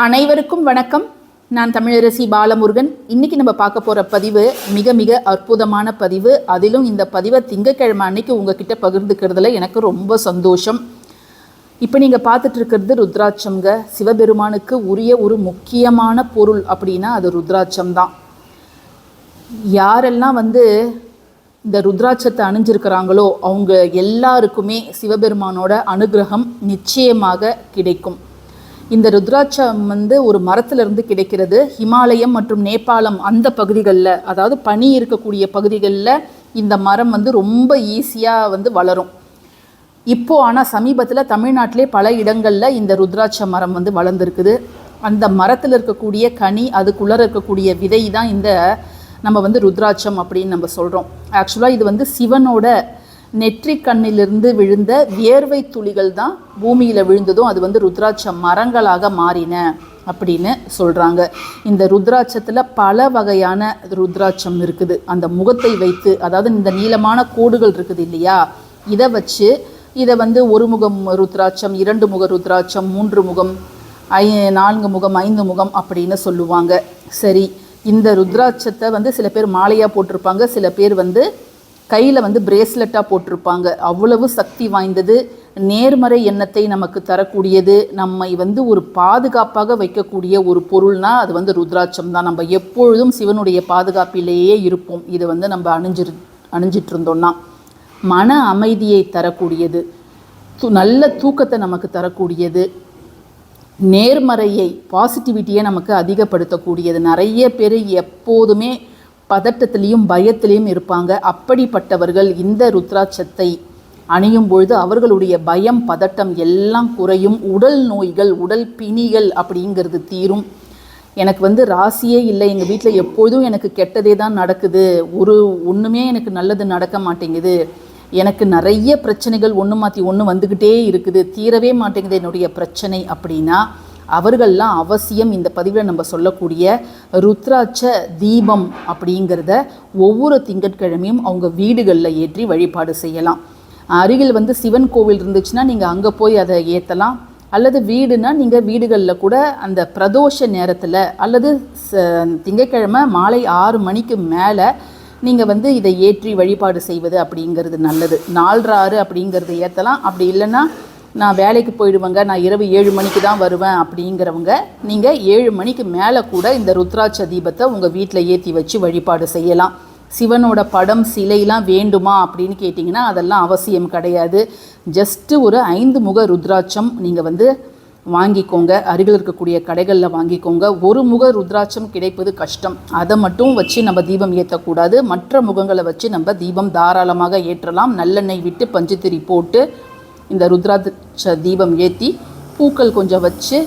அனைவருக்கும் வணக்கம். நான் தமிழரசி பாலமுருகன். இன்னைக்கு நம்ம பார்க்க போகிற பதிவு மிக மிக அற்புதமான பதிவு. அதிலும் இந்த பதிவை திங்கக்கிழமை அன்னைக்கு உங்ககிட்ட பகிர்ந்துக்கிறதுல எனக்கு ரொம்ப சந்தோஷம். இப்போ நீங்கள் பார்த்துட்டு இருக்கிறது ருத்ராட்சம்ங்க. சிவபெருமானுக்கு உரிய ஒரு முக்கியமான பொருள் அப்படின்னா அது ருத்ராட்சம் தான். யாரெல்லாம் வந்து இந்த ருத்ராட்சத்தை அணிஞ்சிருக்கிறாங்களோ அவங்க எல்லாருக்குமே சிவபெருமானோட அனுகிரகம் நிச்சயமாக கிடைக்கும். இந்த ருத்ராட்சம் வந்து ஒரு மரத்திலிருந்து கிடைக்கிறது. ஹிமாலயம் மற்றும் நேபாளம் அந்த பகுதிகளில் அதாவது பனி இருக்கக்கூடிய பகுதிகளில் இந்த மரம் வந்து ரொம்ப ஈஸியாக வந்து வளரும். இப்போது ஆனால் சமீபத்தில் தமிழ்நாட்டிலே பல இடங்களில் இந்த ருத்ராட்ச மரம் வந்து வளர்ந்துருக்குது. அந்த மரத்தில் இருக்கக்கூடிய கனி அதுக்குள்ளே இருக்கக்கூடிய விதை தான் இந்த நம்ம வந்து ருத்ராட்சம் அப்படின்னு நம்ம சொல்கிறோம் ஆக்சுவலாக இது வந்து சிவனோட நெற்றி கண்ணிலிருந்து விழுந்த வியர்வை துளிகள் தான் பூமியில் விழுந்ததும் அது வந்து ருத்ராட்ச மரங்களாக மாறின அப்படின்னு சொல்கிறாங்க இந்த ருத்ராட்சத்தில் பல வகையான ருத்ராட்சம் இருக்குது. அந்த முகத்தை வைத்து அதாவது இந்த நீளமான கோடுகள் இருக்குது இல்லையா? இதை வச்சு இதை வந்து ஒரு முகம் ருத்ராட்சம் இரண்டு முக ருத்ராட்சம் மூன்று முகம் ஐ நான்கு முகம் ஐந்து முகம் அப்படின்னு சொல்லுவாங்க. சரி இந்த ருத்ராட்சத்தை வந்து சில பேர் மாலையாக போட்டிருப்பாங்க. சில பேர் வந்து கையில் வந்து பிரேஸ்லெட்டாக போட்டிருப்பாங்க. அவ்வளவு சக்தி வாய்ந்தது. நேர்மறை எண்ணத்தை நமக்கு தரக்கூடியது. நம்மை வந்து ஒரு பாதுகாப்பாக வைக்கக்கூடிய ஒரு பொருள்னா அது வந்து ருத்ராட்சம் தான். நம்ம எப்பொழுதும் சிவனுடைய பாதுகாப்பிலேயே இருப்போம். இது வந்து நம்ம அணிஞ்சிரு அணிஞ்சிட்டு இருந்தோம்னா மன அமைதியை தரக்கூடியது. து- நல்ல தூக்கத்தை நமக்கு தரக்கூடியது. நேர்மறையை பாசிட்டிவிட்டியை நமக்கு அதிகப்படுத்தக்கூடியது. நிறைய பேர் எப்போதுமே பதட்டத்திலையும் பயத்திலையும் இருப்பாங்க. அப்படிப்பட்டவர்கள் இந்த ருத்ராட்சத்தை அணியும் பொழுது அவர்களுடைய பயம் பதட்டம் எல்லாம் குறையும். உடல் நோய்கள் உடல் பிணிகள் அப்படிங்கிறது தீரும். எனக்கு வந்து ராசியே இல்லை. எங்கள் வீட்டில் எப்பொழுதும் எனக்கு கெட்டதே தான் நடக்குது. ஒரு ஒன்றுமே எனக்கு நல்லது நடக்க மாட்டேங்குது. எனக்கு நிறைய பிரச்சனைகள் ஒன்று மாற்றி ஒன்று வந்துக்கிட்டே இருக்குது. தீரவே மாட்டேங்குது என்னுடைய பிரச்சனை அப்படின்னா அவர்கள்லாம் அவசியம் இந்த பதிவில் நம்ம சொல்லக்கூடிய ருத்ராட்ச தீபம் அப்படிங்கிறத ஒவ்வொரு திங்கட்கிழமையும் அவங்க வீடுகளில் ஏற்றி வழிபாடு செய்யலாம். அருகில் வந்து சிவன் கோவில் இருந்துச்சுன்னா நீங்கள் அங்கே போய் அதை ஏற்றலாம் அல்லது வீடுனா நீங்கள் வீடுகளில் கூட அந்த பிரதோஷ நேரத்தில் அல்லது ச- மாலை ஆறு மணிக்கு மேலே நீங்கள் வந்து இதை ஏற்றி வழிபாடு செய்வது அப்படிங்கிறது நல்லது. நாலரை ஆறு அப்படிங்கிறது ஏற்றலாம் அப்படி இல்லைன்னா நான் வேலைக்கு போயிடுவேங்க நான் இரவு ஏழு மணிக்கு தான் வருவேன் அப்படிங்கிறவங்க நீங்கள் ஏழு மணிக்கு மேலே கூட இந்த ருத்ராட்ச தீபத்தை உங்கள் வீட்டில் ஏற்றி வச்சு வழிபாடு செய்யலாம். சிவனோட படம் சிலைலாம் வேண்டுமா அப்படின்னு கேட்டிங்கன்னா அதெல்லாம் அவசியம் கிடையாது. ஜஸ்ட்டு ஒரு ஐந்து முக ருத்ராட்சம் நீங்கள் வந்து வாங்கிக்கோங்க. அருகில் இருக்கக்கூடிய கடைகளில் வாங்கிக்கோங்க. ஒரு முக ருத்ராட்சம் கிடைப்பது கஷ்டம். அதை மட்டும் வச்சு நம்ம தீபம் ஏற்றக்கூடாது மற்ற முகங்களை வச்சு நம்ம தீபம் தாராளமாக ஏற்றலாம். நல்லெண்ணெய் விட்டு பஞ்சுத்திரி போட்டு இந்த ருத்ராட்ச தீபம் ஏற்றி பூக்கள் கொஞ்சம் வச்சு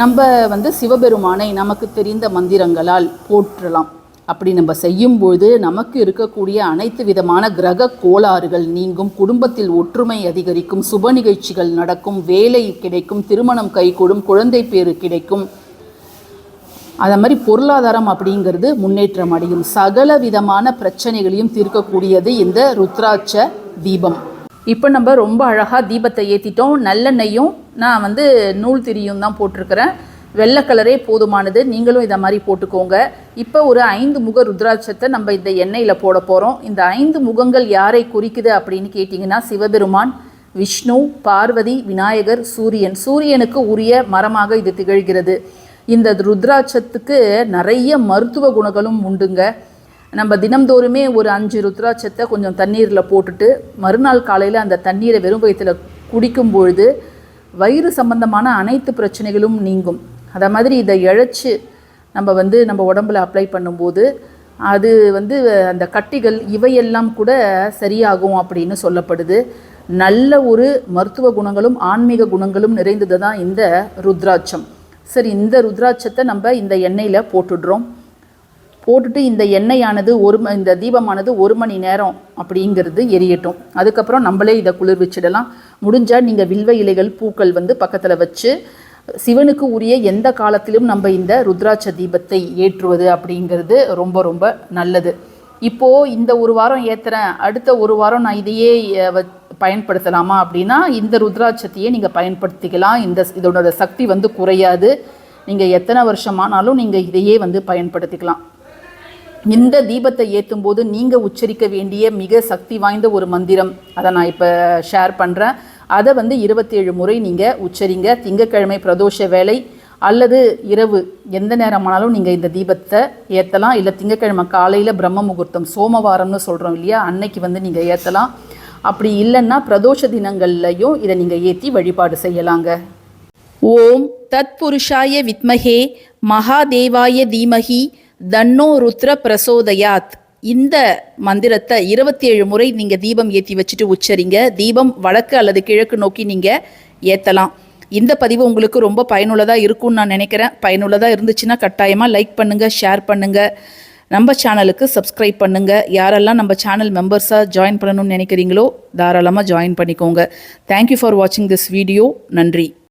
நம்ம வந்து சிவபெருமானை நமக்கு தெரிந்த மந்திரங்களால் போற்றலாம். அப்படி நம்ம செய்யும்பொழுது நமக்கு இருக்கக்கூடிய அனைத்து விதமான கிரக கோளாறுகள் நீங்கும் குடும்பத்தில் ஒற்றுமை அதிகரிக்கும் சுப நிகழ்ச்சிகள் நடக்கும் வேலை கிடைக்கும் திருமணம் கைகூடும் குழந்தை பேறு கிடைக்கும். அதே மாதிரி பொருளாதாரம் அப்படிங்கிறது முன்னேற்றம் அடையும். சகல விதமான பிரச்சனைகளையும் தீர்க்கக்கூடியது இந்த ருத்ராட்ச தீபம். இப்போ நம்ம ரொம்ப அழகாக தீபத்தை ஏற்றிட்டோம் நல்லெண்ணெயும் நான் வந்து நூல் திரியும் தான் போட்டிருக்கிறேன். வெள்ளை கலரே போதுமானது. நீங்களும் இதை மாதிரி போட்டுக்கோங்க. இப்போ ஒரு ஐந்து முக ருத்ராட்சத்தை நம்ம இந்த எண்ணெயில் போட போகிறோம் இந்த ஐந்து முகங்கள் யாரை குறிக்குது அப்படின்னு கேட்டிங்கன்னா சிவபெருமான் விஷ்ணு பார்வதி விநாயகர் சூரியன். சூரியனுக்கு உரிய மரமாக இது திகழ்கிறது. இந்த ருத்ராட்சத்துக்கு நிறைய மருத்துவ குணங்களும் உண்டுங்க. நம்ம தினம்தோறுமே ஒரு அஞ்சு ருத்ராட்சத்தை கொஞ்சம் தண்ணீரில் போட்டுட்டு மறுநாள் காலையில் அந்த தண்ணீரை வெறும் வயிற்றில் குடிக்கும் பொழுது வயிறு சம்பந்தமான அனைத்து பிரச்சனைகளும் நீங்கும். அதை மாதிரி இதை இழைச்சி நம்ம வந்து நம்ம உடம்புல அப்ளை பண்ணும்போது அது வந்து அந்த கட்டிகள் இவையெல்லாம் கூட சரியாகும் அப்படின்னு சொல்லப்படுது. நல்ல ஒரு மருத்துவ குணங்களும் ஆன்மீக குணங்களும் நிறைந்தது தான் இந்த ருத்ராட்சம். சரி இந்த ருத்ராட்சத்தை நம்ம இந்த எண்ணெயில் போட்டுடுறோம். போட்டுட்டு இந்த எண்ணெயானது ஒரு ம- இந்த தீபமானது ஒரு மணி நேரம் அப்படிங்கிறது எரியட்டும். அதுக்கப்புறம் நம்மளே இதை குளிர்விச்சிடலாம். முடிஞ்சால் நீங்கள் வில்வ இலைகள் பூக்கள் வந்து பக்கத்தில் வச்சு சிவனுக்கு உரிய எந்த காலத்திலும் நம்ம இந்த ருத்ராட்ச தீபத்தை ஏற்றுவது அப்படிங்கிறது ரொம்ப ரொம்ப நல்லது. இப்போது இந்த ஒரு வாரம் ஏற்றுறேன் அடுத்த ஒரு வாரம் நான் இதையே வ- பயன்படுத்தலாமா அப்படின்னா இந்த ருத்ராட்சத்தையே நீங்கள் பயன்படுத்திக்கலாம். இந்த இதோட சக்தி வந்து குறையாது. நீங்கள் எத்தனை வருஷமானாலும் நீங்கள் இதையே வந்து பயன்படுத்திக்கலாம். இந்த தீபத்தை ஏற்றும் போது நீங்கள் உச்சரிக்க வேண்டிய மிக சக்தி வாய்ந்த ஒரு மந்திரம். அதை நான் இப்போ ஷேர் பண்ணுறேன் அதை வந்து இருபத்தேழு முறை நீங்கள் உச்சரிங்க. திங்கக்கிழமை பிரதோஷ வேலை அல்லது இரவு எந்த நேரமானாலும் நீங்கள் இந்த தீபத்தை ஏற்றலாம் இல்லை திங்கக்கிழமை காலையில் பிரம்ம முகூர்த்தம் சோமவாரம்னு சொல்கிறோம் இல்லையா? அன்னைக்கு வந்து நீங்கள் ஏற்றலாம் அப்படி இல்லைன்னா பிரதோஷ தினங்கள்லையும் இதை நீங்கள் ஏற்றி வழிபாடு செய்யலாங்க. ஓம் தத்புருஷாய வித்மகே. மகாதேவாய தீமகி. தன்னோ ருத்ர பிரசோதயாத் இந்த மந்திரத்தை இருபத்தி ஏழு முறை நீங்கள் தீபம் ஏற்றி வச்சுட்டு உச்சரிங்க. தீபம் வடக்கு அல்லது கிழக்கு நோக்கி நீங்கள் ஏற்றலாம் இந்த பதிவு உங்களுக்கு ரொம்ப பயனுள்ளதாக இருக்கும்னு நான் நினைக்கிறேன். பயனுள்ளதாக இருந்துச்சுன்னா கட்டாயமாக லைக் பண்ணுங்கள் ஷேர் பண்ணுங்கள் நம்ம சேனலுக்கு சப்ஸ்கிரைப் பண்ணுங்கள் யாரெல்லாம் நம்ம சேனல் மெம்பர்ஸாக ஜாயின் பண்ணணும்னு நினைக்கிறீங்களோ தாராளமாக ஜாயின் பண்ணிக்கோங்க. தேங்க்யூ ஃபார் வாட்சிங் திஸ் வீடியோ நன்றி.